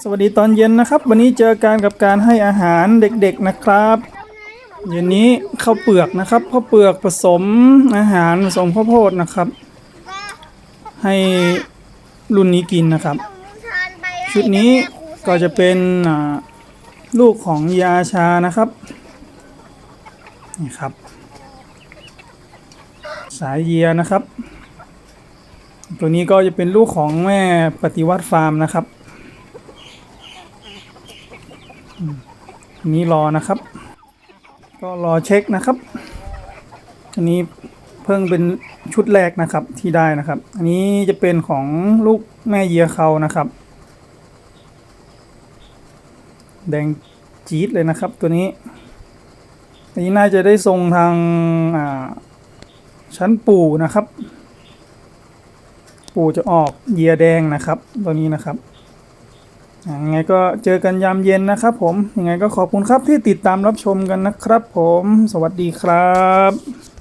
สวัสดีตอนเย็นนะครับ วันนี้เจอกันกับการให้อาหารเด็กๆนะครับเย็นนี้ข้าวเปลือกนะครับข้าวเปลือกผสมอาหารผสมข้าวโพดนะครับ ให้รุ่นนี้กินนะครับ ชุดนี้ก็จะเป็นลูกของยาชานะครับนี่ครับ สายเยียนะครับ ตัวนี้ก็จะเป็นลูกของแม่ปฏิวัติฟาร์มนะครับอืมอั นี้รอนะครับ ก็รอเช็คนะครับ อันนี้เพิ่งเป็นชุดแรกนะครับที่ได้นะครับ อันนี้จะเป็นของลูกแม่เยียเขานะครับ แดงจี๊ดเลยนะครับตัวนี้ อันนี้น่าจะได้ทรงทางชั้นปู่นะครับ ปู่จะออกเยียแดงนะครับ ตัวนี้นะครับ ยังไงก็เจอกันยามเย็นนะครับผมยังไงก็ขอบคุณครับที่ติดตามรับชมกันนะครับผม สวัสดีครับ